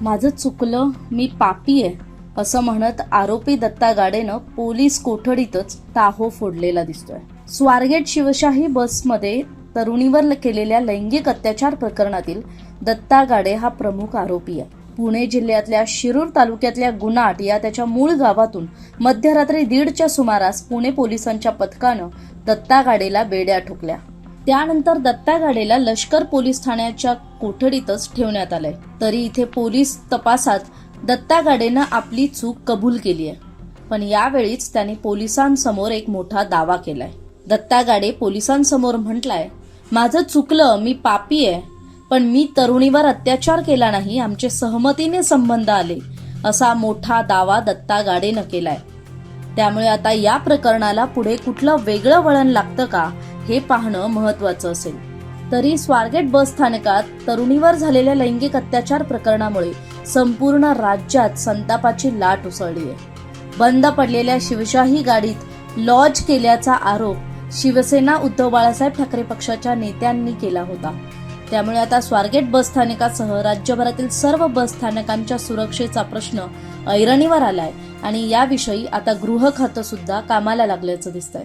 माझं चुकलं मी पापी आहे असं म्हणत आरोपी दत्ता गाडेनं पोलीस कोठडीतच ताहो फोडलेला दिसतोय. स्वारगेट शिवशाही बसमध्ये तरुणीवर केलेल्या लैंगिक अत्याचार प्रकरणातील दत्ता गाडे हा प्रमुख आरोपी आहे. पुणे जिल्ह्यातल्या शिरूर तालुक्यातल्या गुनाट या त्याच्या मूळ गावातून मध्यरात्री दीडच्या सुमारास पुणे पोलिसांच्या पथकानं दत्ता गाडेला बेड्या ठोकल्या. त्यानंतर दत्ता गाडेला लष्कर पोलीस ठाण्याच्या कोठडीतच ठेवण्यात आलंय. तरी इथे पोलीस तपासात दत्ता गाडेनं आपली चूक कबूल केली आहे. पण यावेळीच त्याने पोलिसांसमोर एक मोठा दावा केलाय. दत्ता गाडे पोलिसांसमोर म्हटलाय माझं चुकलं मी पापी आहे. पण मी तरुणीवर अत्याचार केला नाही आमचे सहमतीने संबंध आले असा मोठा दावा दत्ता गाडेनं केलाय. त्यामुळे आता या प्रकरणाला पुढे कुठलं वेगळं वळण लागतं का हे पाहणं महत्वाचं असेल. तरी स्वारगेट बस स्थानकात तरुणीवर झालेल्या लैंगिक अत्याचार प्रकरणामुळे संपूर्ण राज्यात संतापाची लाट उसळली आहे. बंद पडलेल्या शिवशाही गाडीत लॉज केल्याचा आरोप शिवसेना उद्धव बाळासाहेब ठाकरे पक्षाच्या नेत्यांनी केला होता. त्यामुळे आता स्वारगेट बस स्थानकासह राज्यभरातील सर्व बस स्थानकांच्या सुरक्षेचा प्रश्न ऐरणीवर आलाय आणि याविषयी आता गृह खातं सुद्धा कामाला लागल्याचं दिसतंय.